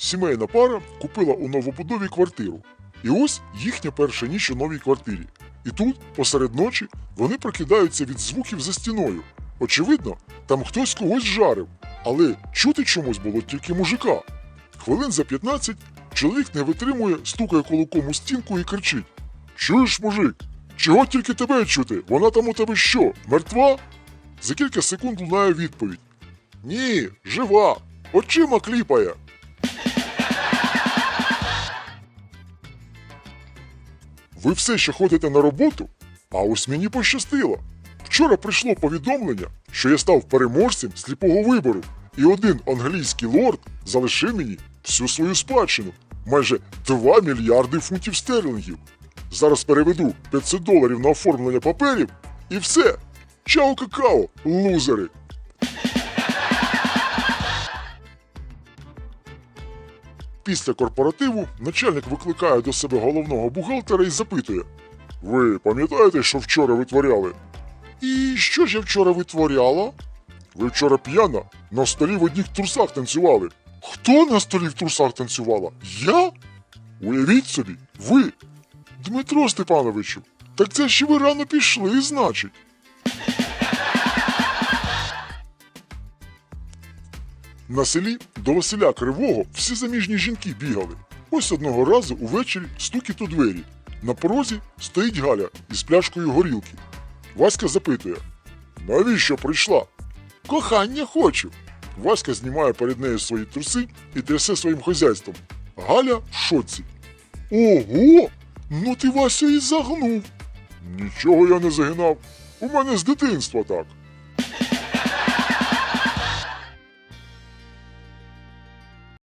Сімейна пара купила у новобудові квартиру. І ось їхня перша ніч у новій квартирі. І тут, посеред ночі, вони прокидаються від звуків за стіною. Очевидно, там хтось когось жарив, але чути чомусь було тільки мужика. Хвилин за 15 чоловік не витримує, стукає кулаком у стінку і кричить: Чуєш, мужик? Чого тільки тебе чути? Вона там у тебе що, мертва? За кілька секунд лунає відповідь: Ні, жива, очима кліпає. Ви все ще ходите на роботу? А ось мені пощастило. Вчора прийшло повідомлення, що я став переможцем сліпого вибору, і один англійський лорд залишив мені всю свою спадщину майже 2 мільярди фунтів стерлінгів. Зараз переведу 500 доларів на оформлення паперів і все. Чао какао, лузери! Після корпоративу начальник викликає до себе головного бухгалтера і запитує: Ви пам'ятаєте, що вчора витворяли? І що ж я вчора витворяла? Ви вчора п'яна на столі в одних трусах танцювали. Хто на столі в трусах танцювала? Я? Уявіть собі, ви. Дмитро Степановичу, так це ще ви рано пішли, значить. На селі до Василя Кривого всі заміжні жінки бігали. Ось одного разу увечері стукіт у двері. На порозі стоїть Галя із пляшкою горілки. Васька запитує: Навіщо прийшла? Кохання хочу. Васька знімає перед нею свої труси і трясе своїм хазяйством. Галя в шоці. Ого! Ну ти Вася і загнув. Нічого я не загинав. У мене з дитинства так.